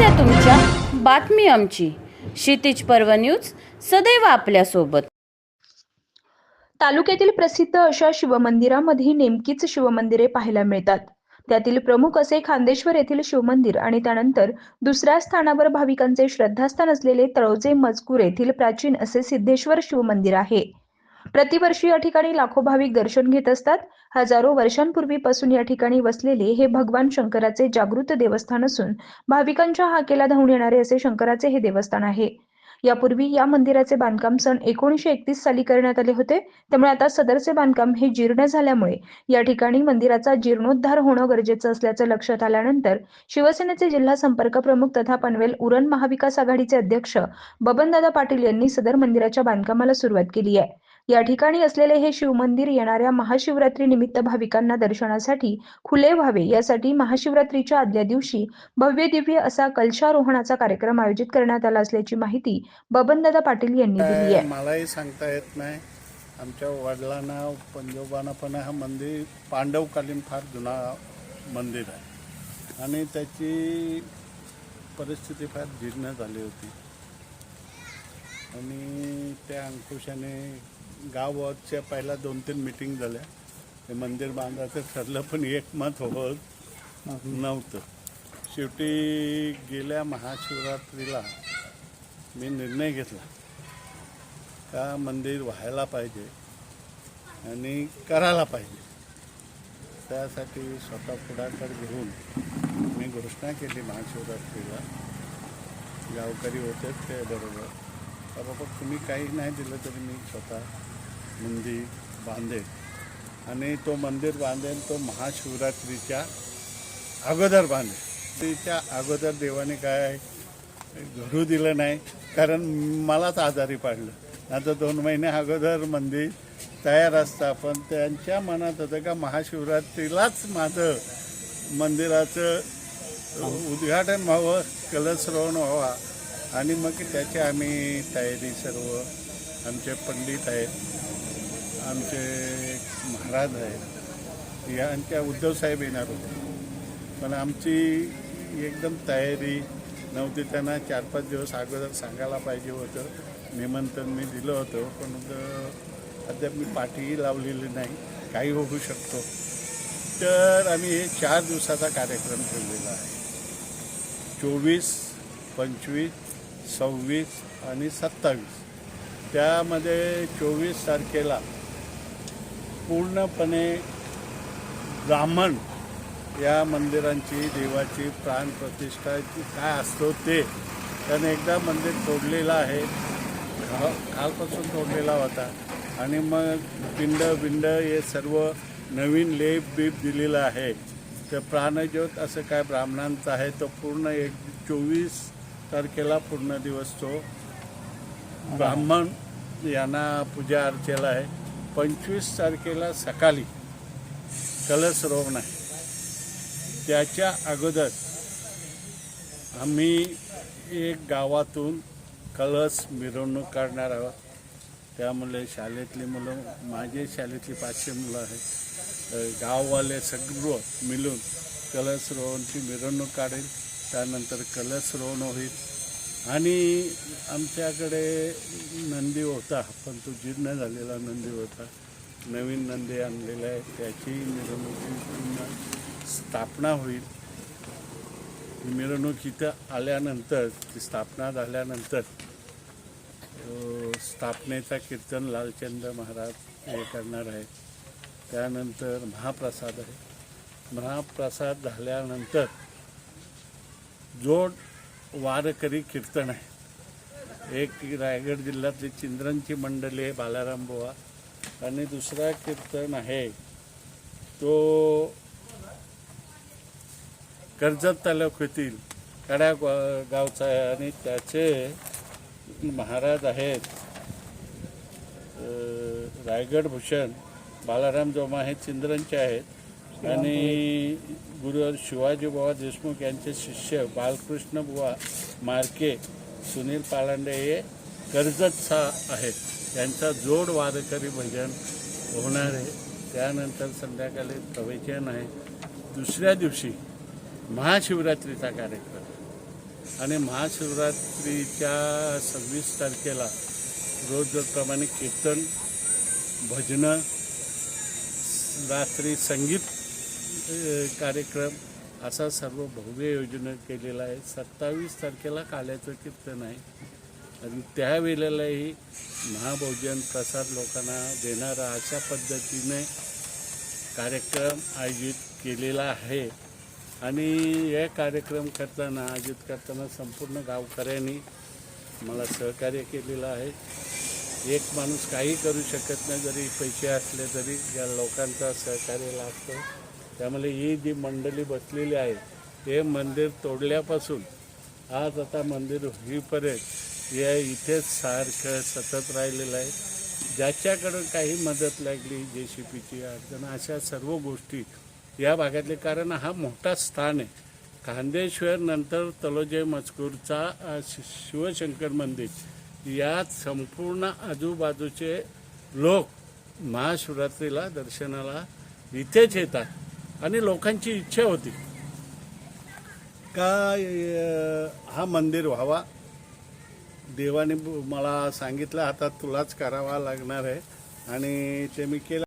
समस्या तुमच्या. बातमी आमची. क्षितिज पर्व न्यूज सदैव आपल्यासोबत. तालुक्यातील प्रसिद्ध अशा शिवमंदिरामध्ये नेमकीच शिवमंदिरे पाहायला मिळतात. त्यातील प्रमुख असे खांदेश्वर येथील शिवमंदिर आणि त्यानंतर दुसऱ्या स्थानावर भाविकांचे श्रद्धास्थान असलेले तळोजे मजकूर येथील प्राचीन असे सिद्धेश्वर शिवमंदिर आहे. प्रतिवर्षी या ठिकाणी लाखो भाविक दर्शन घेत असतात. हजारो वर्षांपूर्वीपासून या ठिकाणी वसलेले हे भगवान शंकराचे जागृत देवस्थान असून भाविकांच्या हाकेला धावून येणारे असे शंकराचे हे देवस्थान आहे. यापूर्वी या मंदिराचे बांधकाम सन एकोणीशे एकतीस साली करण्यात आले होते. त्यामुळे आता सदरचे बांधकाम हे जीर्ण झाल्यामुळे या ठिकाणी मंदिराचा जीर्णोद्धार होणं गरजेचं असल्याचं लक्षात आल्यानंतर शिवसेनेचे जिल्हा संपर्क प्रमुख तथा पनवेल उरण महाविकास आघाडीचे अध्यक्ष बबनदादा पाटील यांनी सदर मंदिराच्या बांधकामाला सुरुवात केली आहे. या ठिकाणी असलेले हे शिवमंदिर येणाऱ्या महाशिवरात्री निमित्त भाविकांना दर्शनासाठी खुले व्हावे यासाठी महाशिवरात्रीच्या आदल्या दिवशी भव्य दिव्य असा कलशारोहणाचा कार्यक्रम आयोजित करण्यात आला असल्याची माहिती बबनदादा पाटील यांनी दिली आहे. मलाही सांगता येत नाही. आमच्या वडिलांना पंजोबांना पण हा मंदिर पांडवकालीन फार जुना मंदिर आहे. आणि त्याची परिस्थिती फार जीर्ण झाली होती. आणि त्या अंकुशाने गावाच्या पहिल्या दोन तीन मिटिंग झाल्या. ते मंदिर बांधायचं ठरलं पण एकमत होत नव्हतं. शेवटी गेल्या महाशिवरात्रीला मी निर्णय घेतला. का मंदिर व्हायला पाहिजे आणि करायला पाहिजे. त्यासाठी स्वतः पुढाकार घेऊन मी घोषणा केली महाशिवरात्रीला. गावकरी होते ते बरोबर. का बाबा तुम्ही काही नाही दिलं तरी मी स्वतः मंदिर बांधेन. आणि तो मंदिर बांधेन तो महाशिवरात्रीच्या अगोदर बांधेन. तिच्या अगोदर देवाने काय घडू दिलं नाही कारण मलाच आजारी पाडलं. आता दोन महिने अगोदर मंदिर तयार असतं. पण त्यांच्या मनात होतं का महाशिवरात्रीलाच माझं मंदिराचं उद्घाटन व्हावं कलश्रवण व्हावा. आणि मग त्याची आम्ही तयारी सर्व आमचे पंडित आहेत आमचे महाराज आहेत यांच्या उद्धवसाहेब येणार होते. पण आमची एकदम तयारी नव्हती त्यांना चार पाच दिवस अगोदर सांगायला पाहिजे होतं निमंत्रण मी दिलं होतं पण अद्याप मी पाठीही लावलेली नाही काही होऊ शकतो. तर आम्ही हे चार दिवसाचा कार्यक्रम ठेवलेला आहे. चोवीस पंचवीस सव्वीस आणि सत्तावीस. त्यामध्ये चोवीस तारखेला पूर्णपणे ब्राह्मण या मंदिरांची देवाची प्राणप्रतिष्ठा जी काय असतो ते त्याने एकदा मंदिर तोडलेलं आहे. कालपासून तोडलेला होता. आणि मग पिंड बिंड हे सर्व नवीन लेप बीप दिलेलं आहे. तर प्राणज्योत असं काय ब्राह्मणांचं आहे? तो पूर्ण एक चोवीस तारखेला पूर्ण दिवस तो. ब्राह्मण यांना पूजा अर्चेला आहे. पंचवीस तारखेला सकाळी कलश रोवण आहे. त्याच्या अगोदर आम्ही एक गावातून कलश मिरवणूक काढणार आहोत. त्यामुळे शाळेतली मुलं माझे शाळेतली पाचशे मुलं आहेत. गाववाले सगळं मिळून कलश रोवणची मिरवणूक काढेल. त्यानंतर कलशरोवण होईल आणि आमच्याकडे नंदी होता पण तो जीर्ण झालेला नंदी होता. नवीन नंदी आणलेला आहे त्याची मिरवणुकी स्थापना होईल. मिरवणूक इथं आल्यानंतर ती स्थापना झाल्यानंतर स्थापनेचा कीर्तन लालचंद्र महाराज हे करणार आहे त्यानंतर महाप्रसाद आहे. महाप्रसाद झाल्यानंतर जोड वारकरी कीर्तन आहे. एक रायगड जिल्ह्यातली चिंद्रांची मंडळी आहे बालाराम बुवा. आणि दुसरा कीर्तन आहे. तो कर्जत तालुक्यातील कड्या गावचा आहे. आणि त्याचे महाराज आहेत रायगड भूषण बालाराम जोमा हे चिंद्रांचे आहेत. आणि गुरु शिवाजी बुवा देशमुख यांचे शिष्य बालकृष्ण बुवा मार्के सुनील पालांडे हे कर्जतचा आहेत. त्यांचा जोड वारकरी भजन होणार आहे. त्यानंतर संध्याकाळी प्रवचन आहे. दुसऱ्या दिवशी महाशिवरात्रीचा कार्यक्रम. आणि महाशिवरात्रीच्या सव्वीस तारखेला रोज प्रमाणे कीर्तन भजनं रात्री संगीत कार्यक्रम असा सर्व भव्य योजना केलेला आहे. सत्तावीस तारखेला काल्याचं कीर्तन आहे. आणि त्यावेळेलाही महाभोजन प्रसाद लोकांना देणारा अशा पद्धतीने कार्यक्रम आयोजित केलेला आहे. आणि हे कार्यक्रम करताना आयोजित करताना संपूर्ण गावकऱ्यांनी मला सहकार्य केलेलं आहे. एक माणूस काही करू शकत नाही जरी पैसे असले तरी या लोकांचा सहकार्य लागतो. त्यामुळे ही जी मंडळी बसलेली आहे हे मंदिर तोडल्यापासून आज आता मंदिर होईपर्यंत या इथेच सारखं सतत राहिलेलं आहे. ज्याच्याकडं काही मदत लागली जे सी पीची अडचण अशा सर्व गोष्टी या भागातले. कारण हा मोठा स्थान आहे. खांदेश्वर नंतर तलोजय मजकूरचा शि- शिवशंकर मंदिर. यात संपूर्ण आजूबाजूचे लोक महाशिवरात्रीला दर्शनाला इथेच येतात. आणि लोकांची इच्छा होती. का हा मंदिर व्हावा. देवाने मला सांगितलं आता तुलाच करावा लागणार आहे. आणि ते मी केलं.